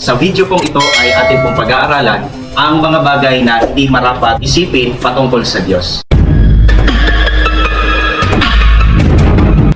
Sa video pong ito ay atin pong pag-aaralan ang mga bagay na hindi marapat isipin patungkol sa Diyos.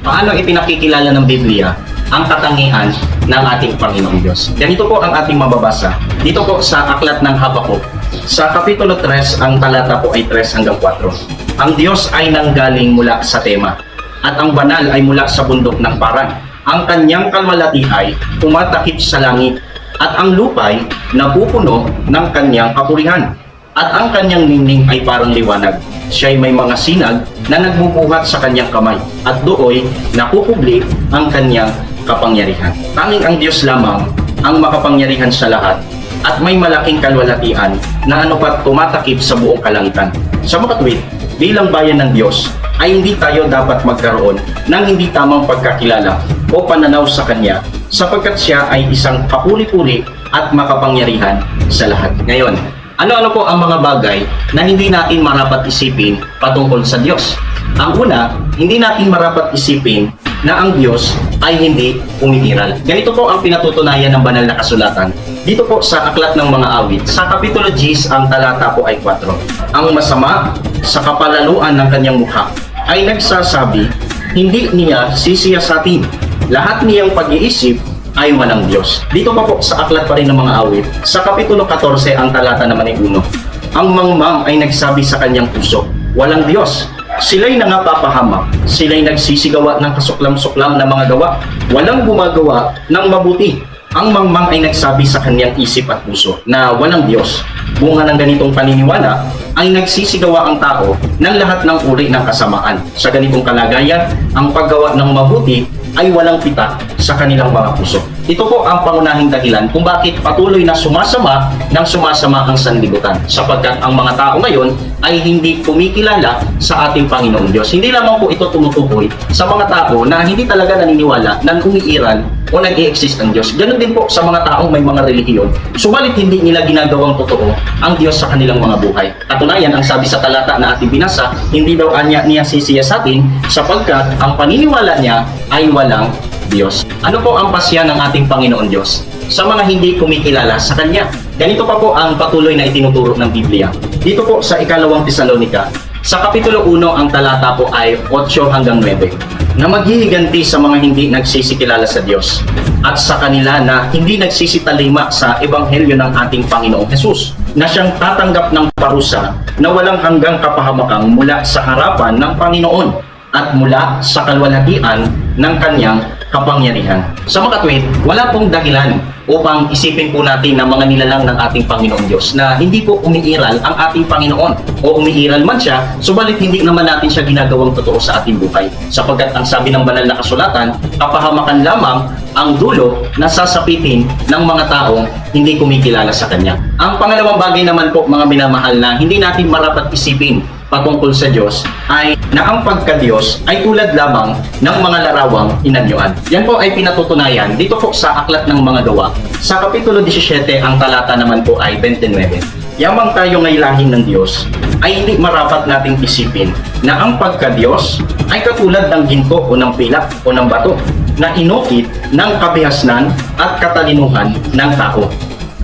Paano ipinakikilala ng Biblia ang katangian ng ating Panginoong Diyos? Ganito po ang ating mababasa. Dito po sa Aklat ng Habakuk. Sa Kapitulo 3, ang talata po ay 3 hanggang 4. Ang Diyos ay nanggaling mula sa tema at ang banal ay mula sa bundok ng parang. Ang kanyang kalmalati ay tumatakip sa langit at ang lupay napupuno ng kanyang kapurihan at ang kanyang ningning ay parang liwanag. Siya'y may mga sinag na nagbubuhat sa kanyang kamay at dooy napupubli ang kanyang kapangyarihan. Tanging ang Diyos lamang ang makapangyarihan sa lahat at may malaking kalwalatian na anupat tumatakip sa buong kalangitan. Sa makatwid, bilang bayan ng Diyos, ay hindi tayo dapat magkaroon ng hindi tamang pagkakilala o pananaw sa Kanya sapagkat siya ay isang kapuri-puri at makapangyarihan sa lahat. Ngayon, ano-ano po ang mga bagay na hindi natin marapat isipin patungkol sa Diyos? Ang una, hindi natin marapat isipin na ang Diyos ay hindi umiiral. Ganito po ang pinatutunayan ng banal na kasulatan. Dito po sa Aklat ng Mga Awit, sa Kapitulo 10, ang talata po ay 4. Ang masama sa kapalaluan ng kanyang mukha ay nagsasabi, hindi niya sisiyasatin. Lahat niyang pag-iisip ay walang Diyos. Dito pa po sa aklat pa rin ng mga awit, sa Kapitulo 14 ang talata naman ay uno. Ang mangmang ay nagsabi sa kanyang puso, walang Diyos. Sila'y nangapapahamak, sila'y nagsisigawa ng kasuklam-suklam na mga gawa. Walang gumagawa ng mabuti. Ang mangmang ay nagsabi sa kanyang isip at puso na walang Diyos. Bunga ng ganitong paniniwala ay nagsisigawa ang tao ng lahat ng uri ng kasamaan. Sa ganitong kalagayan, ang paggawa ng mabuti ay walang pita sa kanilang mga puso. Ito po ang pangunahing dahilan kung bakit patuloy na sumasama ng sumasama ang sanlibutan. Sapagkat ang mga tao ngayon ay hindi kumikilala sa ating Panginoong Diyos. Hindi lamang po ito tumutukoy sa mga tao na hindi talaga naniniwala na umiiral o nag-i-exist ang Diyos. Ganon din po sa mga taong may mga relihiyon. Subalit hindi nila ginagawang totoo ang Diyos sa kanilang mga buhay. Katunayan, ang sabi sa talata na ating binasa, hindi daw anya niya sisiya sa atin sapagkat ang paniniwala niya ay walang Diyos. Ano po ang pasya ng ating Panginoon Diyos? Sa mga hindi kumikilala sa Kanya. Ganito pa po ang patuloy na itinuturo ng Biblia. Dito po sa ikalawang Tesalonika, sa Kapitulo 1 ang talata po ay 8 hanggang 9 na maghihiganti sa mga hindi nagsisikilala sa Diyos at sa kanila na hindi nagsisitalima sa Ebanghelyo ng ating Panginoong Jesus na siyang tatanggap ng parusa na walang hanggang kapahamakang mula sa harapan ng Panginoon at mula sa kalwalhatian ng kanyang kapangyarihan. Sa makatwid, wala pong dahilan upang isipin po natin na mga nilalang ng ating Panginoong Diyos na hindi po umiiral ang ating Panginoon o umiiral man siya, subalit hindi naman natin siya ginagawang totoo sa ating buhay. Sapagkat ang sabi ng banal na kasulatan, kapahamakan lamang ang dulo na sasapitin ng mga taong hindi kumikilala sa Kanya. Ang pangalawang bagay naman po mga minamahal na hindi natin marapat isipin patungkol sa Diyos ay na ang pagka-Diyos ay tulad lamang ng mga larawang inanyuan. Yan po ay pinatutunayan dito po sa Aklat ng Mga Gawa. Sa Kapitulo 17, ang talata naman po ay 29. Yamang tayo ngay lahing ng Diyos, ay hindi marapat nating isipin na ang pagka-Diyos ay katulad ng ginto o ng pilak o ng bato na inukit ng kabihasnan at katalinuhan ng tao.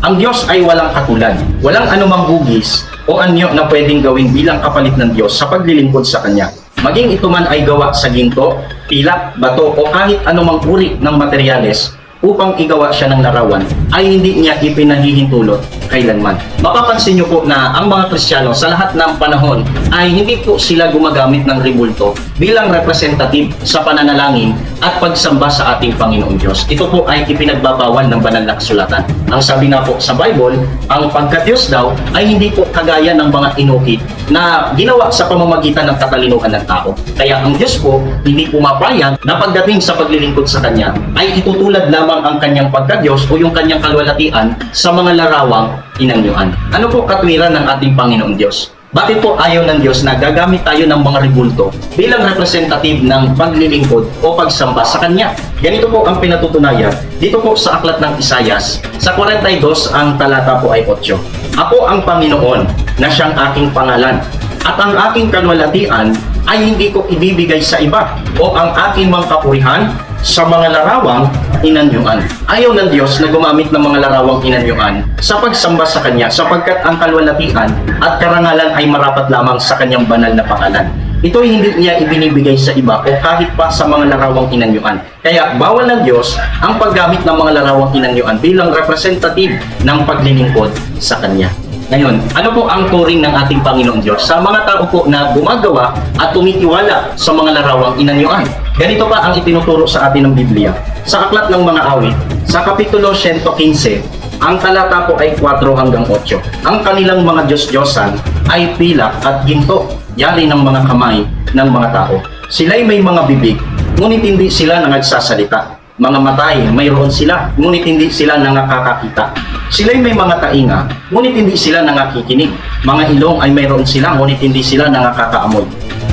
Ang Diyos ay walang katulad, walang anumang hugis o anyo na pwedeng gawin bilang kapalit ng Diyos sa paglilingkod sa Kanya. Maging ito man ay gawa sa ginto, pilak, bato o kahit anumang uri ng materyales upang igawa siya ng larawan ay hindi niya ipinahihintulot kailanman. Mapapansin niyo po na ang mga Kristiyano sa lahat ng panahon ay hindi po sila gumagamit ng ribulto bilang representative sa pananalangin at pagsamba sa ating Panginoong Diyos. Ito po ay ipinagbabawal ng banal na kasulatan. Ang sabi nga po sa Bible, ang pagka-Diyos daw ay hindi po kagaya ng mga inukit na ginawa sa pamamagitan ng katalinuhan ng tao. Kaya ang Diyos po hindi pumapayag na pagdating sa paglilingkod sa Kanya ay itutulad lamang ang Kanyang pagka-Diyos o yung Kanyang kalwalatian sa mga larawang inanyuan. Ano po katwiran ng ating Panginoong Diyos? Bakit po ayaw ng Diyos na gagamit tayo ng mga ribulto bilang representative ng paglilingkod o pagsamba sa Kanya? Ganito po ang pinatutunayan dito po sa aklat ng Isayas. Sa 42 ang talata po ay 8. Ako ang Panginoon na siyang aking pangalan at ang aking kanwalatian ay hindi ko ibibigay sa iba o ang aking mga kapurihan sa mga larawang inanyuan. Ayaw ng Diyos na gumamit ng mga larawang inanyuan sa pagsamba sa Kanya sapagkat ang kalwalatian at karangalan ay marapat lamang sa Kanyang banal na pangalan. Ito ay hindi niya ibinibigay sa iba o kahit pa sa mga larawang inanyuan. Kaya bawal ng Diyos ang paggamit ng mga larawang inanyuan bilang representative ng paglilingkod sa Kanya. Ngayon, ano po ang turing ng ating Panginoong Diyos sa mga tao po na gumagawa at tumitiwala sa mga larawang inanyuan? Ganito pa ang itinuturo sa atin ng Biblia. Sa aklat ng mga awit, sa Kapitulo 115, ang talata po ay 4 hanggang 8. Ang kanilang mga Diyos-Diyosan ay pilak at ginto, yari ng mga kamay ng mga tao. Sila'y may mga bibig, ngunit hindi sila nangagsasalita mga matay, mayroon sila, ngunit hindi sila nangakakakita. Sila'y may mga tainga, ngunit hindi sila nangakikinig. Mga ilong ay mayroon sila, ngunit hindi sila nangakakaamoy.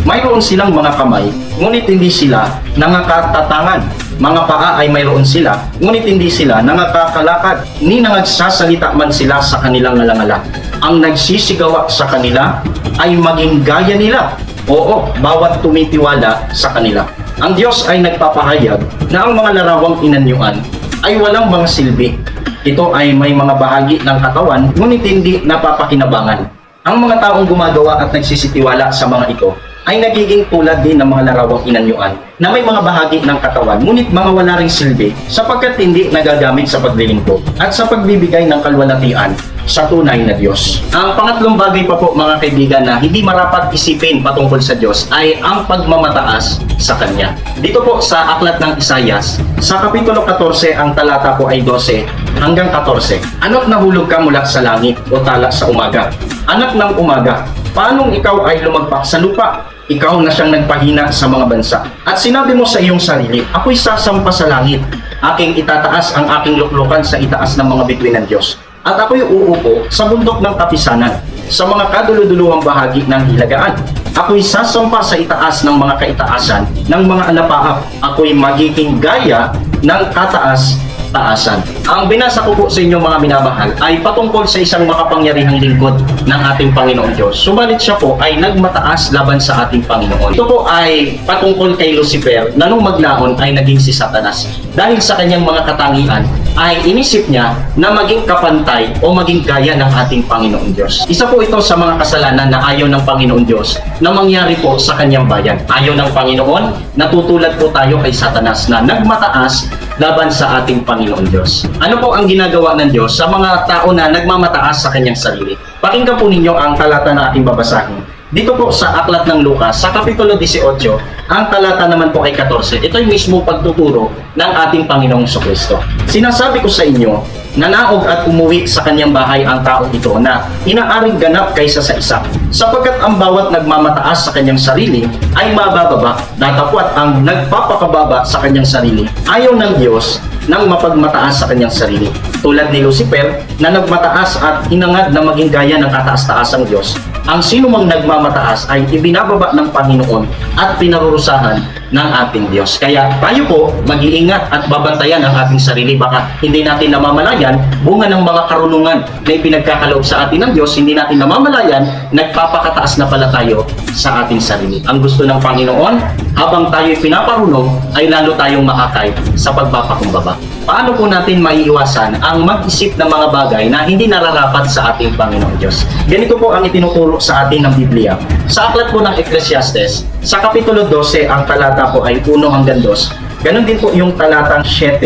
Mayroon silang mga kamay, ngunit hindi sila nangakatatangan. Mga paa ay mayroon sila, ngunit hindi sila nangakakalakad, ni nangagsasalita man sila sa kanilang ngalangala. Ang nagsisigawa sa kanila ay maging gaya nila. Oo, bawat tumitiwala sa kanila. Ang Diyos ay nagpapahayag na ang mga larawang inanyuan ay walang mga silbi. Ito ay may mga bahagi ng katawan, ngunit hindi napapakinabangan. Ang mga taong gumagawa at nagsisitiwala sa mga ito ay nagiging tulad din ng mga larawang inanyuan na may mga bahagi ng katawan ngunit mga wala ring silbi sapagkat hindi nagagamit sa paglilingkod at sa pagbibigay ng kalwalatian sa tunay na Diyos. Ang pangatlong bagay pa po mga kaibigan na hindi marapat isipin patungkol sa Diyos ay ang pagmamataas sa Kanya. Dito po sa aklat ng Isayas, sa Kapitulo 14 ang talata po ay 12 hanggang 14. Ano't nahulog ka mula sa langit o tala sa umaga? Anak ng umaga, paanong ikaw ay lumagpak sa lupa? Ikaw na siyang nagpahina sa mga bansa. At sinabi mo sa iyong sarili, ako'y sasampa sa langit. Aking itataas ang aking luklukan sa itaas ng mga bituin ng Diyos. At ako'y uupo sa bundok ng kapisanan, sa mga kaduluduluhang bahagi ng hilagaan. Ako'y sasampa sa itaas ng mga kaitaasan ng mga alapaap. Ako'y magiging gaya ng kataas taasan. Ang binasa ko po sa inyong mga minamahal ay patungkol sa isang makapangyarihang lingkod ng ating Panginoong Diyos. Subalit siya po ay nagmataas laban sa ating Panginoon. Ito po ay patungkol kay Lucifer na nung maglaon ay naging si Satanas. Dahil sa kanyang mga katangian ay inisip niya na maging kapantay o maging gaya ng ating Panginoong Diyos. Isa po ito sa mga kasalanan na ayaw ng Panginoon Diyos na mangyari po sa kanyang bayan. Ayaw ng Panginoon, natutulad po tayo kay Satanas na nagmataas laban sa ating Panginoon Diyos. Ano po ang ginagawa ng Diyos sa mga tao na nagmamataas sa kanyang sarili? Pakinggan po ninyo ang talata na ating babasahin. Dito po sa Aklat ng Lucas, sa Kapitulo 18, ang talata naman po ay 14. Ito yung mismo pagtuturo ng ating Panginoong Kristo. Sinasabi ko sa inyo, nanaog at umuwi sa kanyang bahay ang taong ito na inaaring ganap kaysa sa isa. Sapagkat ang bawat nagmamataas sa kanyang sarili ay mabababa, datapwat ang nagpapakababa sa kanyang sarili. Ayaw ng Diyos nang mapagmataas sa kanyang sarili. Tulad ni Lucifer na nagmataas at hinangad na maging gaya ng kataas-taasang Diyos. Ang sino mang nagmamataas ay ibinababa ng Panginoon at pinarurusahan ng ating Diyos. Kaya tayo po mag-iingat at babantayan ang ating sarili. Baka hindi natin namamalayan bunga ng mga karunungan na ipinagkakaloob sa atin ng Diyos. Hindi natin namamalayan, nagpapakataas na pala tayo sa ating sarili. Ang gusto ng Panginoon, habang tayo'y pinaparunong, ay lalo tayong makakay sa pagpapakumbaba. Paano po natin maiiwasan ang mag-isip ng mga bagay na hindi nararapat sa ating Panginoong Diyos? Ganito po ang itinuturo sa atin ng Biblia. Sa aklat po ng Ecclesiastes, sa Kapitulo 12, ang talata po ay 1 hanggang 2. Ganon din po yung talatang 7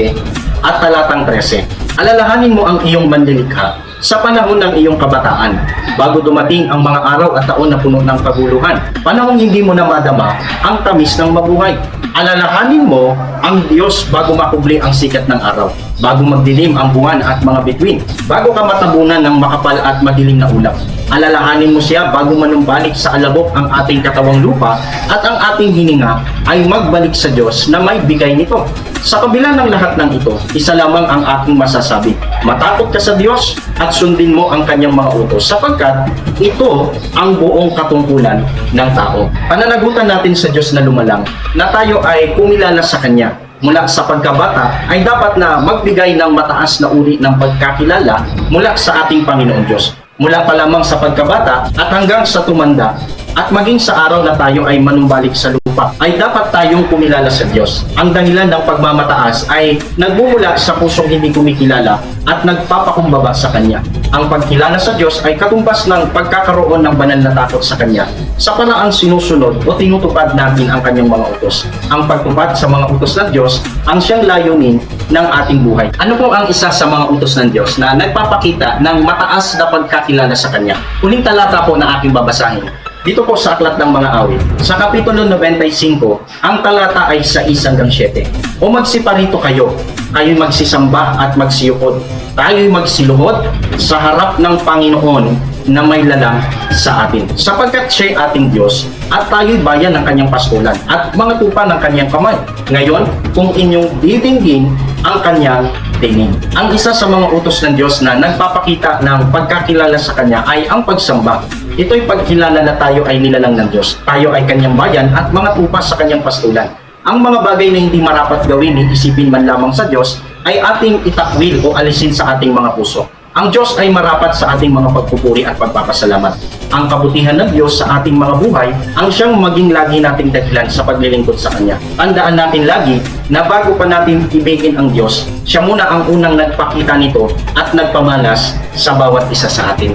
at talatang 13. Alalahanin mo ang iyong manlilikha sa panahon ng iyong kabataan, bago dumating ang mga araw at taon na puno ng kaguluhan. Panahon hindi mo na madama ang tamis ng mabuhay. Alalahanin mo ang Diyos bago makubli ang sikat ng araw, bago magdilim ang buwan at mga bituin, bago ka matabunan ng makapal at madilim na ulap. Alalahanin mo siya bago manumbalik sa alabok ang ating katawang lupa at ang ating hininga ay magbalik sa Diyos na may bigay nito. Sa kabila ng lahat ng ito, isa lamang ang aking masasabi. Matakot ka sa Diyos at sundin mo ang kanyang mga utos sapagkat ito ang buong katungkulan ng tao. Pananagutan natin sa Diyos na lumalang na tayo ay kumilala sa Kanya mula sa pagkabata ay dapat na magbigay ng mataas na uri ng pagkakilala mula sa ating Panginoong Diyos. Mula pa lamang sa pagkabata at hanggang sa tumanda at maging sa araw na tayo ay manumbalik sa lupa pa, ay dapat tayong kumilala sa Diyos. Ang dahilan ng pagmamataas ay nagmumula sa pusong hindi kumikilala at nagpapakumbaba sa Kanya. Ang pagkilala sa Diyos ay katumbas ng pagkakaroon ng banal na takot sa Kanya sa paraang sinusunod o tinutupad natin ang Kanyang mga utos. Ang pagtupad sa mga utos ng Diyos ang siyang layunin ng ating buhay. Ano po ang isa sa mga utos ng Diyos na nagpapakita ng mataas na pagkakilala sa Kanya? Uling talata po na aking babasahin. Dito po sa Aklat ng Mga Awit, sa Kapitulo 95, ang talata ay sa 1 hanggang 7. O magsiparito kayo, kayo'y magsisamba at magsiyukod. Tayo'y magsiluhod sa harap ng Panginoon na may lalang sa atin. Sapagkat siya'y ating Diyos at tayo'y bayan ng kanyang pastulan at mga tupa ng kanyang kamay. Ngayon, kung inyong didinggin ang kanyang tingin. Ang isa sa mga utos ng Diyos na nagpapakita ng pagkakilala sa Kanya ay ang pagsamba. Ito'y pagkilala na tayo ay nilalang ng Diyos. Tayo ay Kanyang bayan at mga tupa sa Kanyang pastulan. Ang mga bagay na hindi marapat gawin ni isipin man lamang sa Diyos ay ating itakwil o alisin sa ating mga puso. Ang Diyos ay marapat sa ating mga pagpupuri at pagpapasalamat. Ang kabutihan ng Diyos sa ating mga buhay ang siyang maging lagi nating dahilan sa paglilingkod sa Kanya. Tandaan natin lagi na bago pa natin ibigin ang Diyos, siya muna ang unang nagpakita nito at nagpamalas sa bawat isa sa atin.